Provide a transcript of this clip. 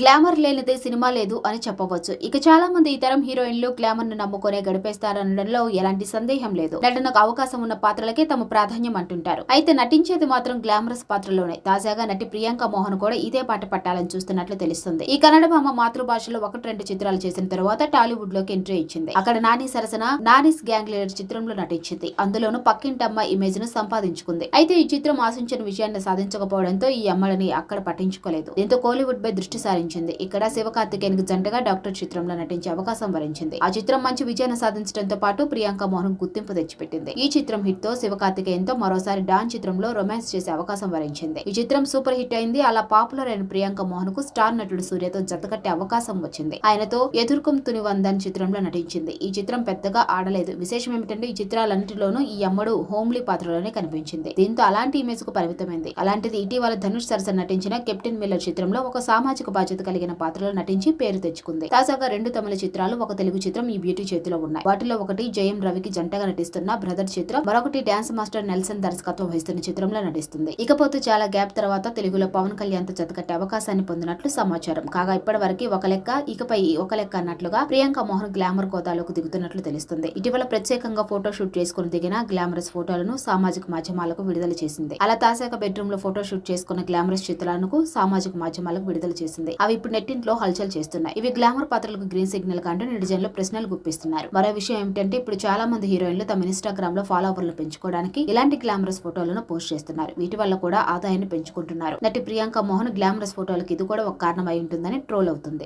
Glamour లేనిదే cinema లేదు అని చెప్పవచ్చు. ఇక చాలా మంది ఈ తరం హీరోయిన్లు గ్లామర్ను నమ్ముకునే గడిపేస్తారనడంలో ఎలాంటి సందేహం లేదు. నటనకు అవకాశం ఉన్న పాత్రలకే తమ ప్రాధాన్యం అంటుంటారు. అయితే నటించేది మాత్రం గ్లామరస్ పాత్రలోనే. తాజాగా నటి ప్రియాంక మోహన్ కూడా ఇదే పాట పట్టాలని చూస్తున్నట్లు తెలుస్తుంది. ఈ కన్నడ భామ మాతృభాషలో ఒకటి రెండు చిత్రాలు చేసిన తర్వాత టాలీవుడ్లోకి ఎంట్రీ ఇచ్చింది. అక్కడ నాని సరసన నానిస్ గ్యాంగ్ లీడర్ చిత్రంలో నటించింది. అందులోనూ పక్కింటమ్మ ఇమేజ్ను సంపాదించుకుంది. అయితే ఈ చిత్రం ఆశించిన విజయాన్ని సాధించకపోవడంతో ఈ అమ్మడిని అక్కడ పట్టించుకోలేదు. దీంతో కోలీవుడ్ పై దృష్టి సారించింది ఇక్కడ శివకార్తికేయన్కు జంటగా డాక్టర్ చిత్రంలో నటించే అవకాశం వరించింది. ఆ చిత్రం మంచి విజయాన్ని సాధించడంతో పాటు ప్రియాంక మోహన్ గుర్తింపు తెచ్చిపెట్టింది. ఈ చిత్రం హిట్తో శివకార్తికేయన్తో మరోసారి డాన్ చిత్రంలో రొమాన్స్ చేసే అవకాశం వరించింది. ఈ చిత్రం సూపర్ హిట్ అయింది. అలా పాపులర్ అయిన ప్రియాంక మోహన్కు స్టార్ నటుడు సూర్యతో జతకట్టే అవకాశం వచ్చింది. ఆయనతో ఎదుర్కొం తునివందన్ చిత్రంలో నటించింది. ఈ చిత్రం పెద్దగా ఆడలేదు. విశేషం ఏమిటంటే ఈ చిత్రాలన్నింటిలోనూ ఈ అమ్మడు హోమ్లీ పాత్రలోనే కనిపించింది. దీంతో అలాంటి ఇమేజ్కు పరిమితమైంది. అలాంటిది ఇటీవల ధనుష్ సరసన నటించిన కెప్టెన్ మిల్లర్ చిత్రంలో ఒక సామాజిక బాధ్యత కలిగిన పాత్రలో నటించి పేరు తెచ్చుకుంది. తాజాగా రెండు తమిళ చిత్రాలు ఒక తెలుగు చిత్రం ఈ బ్యూటీ చేతిలో ఉన్నాయి. వాటిలో ఒకటి జయం రవికి జంటగా నటిస్తున్న బ్రదర్ చిత్రం మరొకటి డాన్స్ మాస్టర్ నెల్సన్ దర్శకత్వం వహిస్తున్న చిత్రంలో నటిస్తుంది. ఇకపోతే చాలా గ్యాప్ తర్వాత తెలుగులో పవన్ కళ్యాణ్తో జతకట్టే అవకాశాన్ని పొందినట్లు సమాచారం. కాగా ఇప్పటి వరకు ఒక లెక్క ఇకపై ఒక లెక్క అన్నట్లుగా ప్రియాంక మోహన్ గ్లామర్ కోదాలోకి దిగుతున్నట్లు తెలుస్తుంది. ఇటీవల ప్రత్యేకంగా ఫోటో షూట్ చేసుకుని దిగిన గ్లామరస్ ఫోటోలను సామాజిక మాధ్యమాలకు విడుదల చేసింది. అలా తాజాగా బెడ్రూమ్లో ఫోటో షూట్ చేసుకున్న గ్లామరస్ చిత్రాలను సామాజిక మాధ్యమాలకు విడుదల చేసింది. అవి ఇప్పుడు నెట్టింట్లో హల్చల్ చేస్తున్నాయి. ఇవి గ్లామర్ పాత్రలకు గ్రీన్ సిగ్నల్ కంటూ నెటిజన్లు ప్రశ్నలు గుప్పిస్తున్నారు. మరో విషయం ఏమిటంటే ఇప్పుడు చాలా మంది హీరోయిన్లు తమ ఇన్స్టాగ్రామ్లో ఫాలోవర్లు పెంచుకోవడానికి ఇలాంటి గ్లామరస్ ఫోటోలను పోస్ట్ చేస్తున్నారు. వీటి వల్ల కూడా ఆదాయాన్ని పెంచుకుంటున్నారు. నటి ప్రియాంక మోహన్ గ్లామరస్ ఫోటోలకు ఇది కూడా ఒక కారణం అయి ఉంటుందని ట్రోల్ అవుతుంది.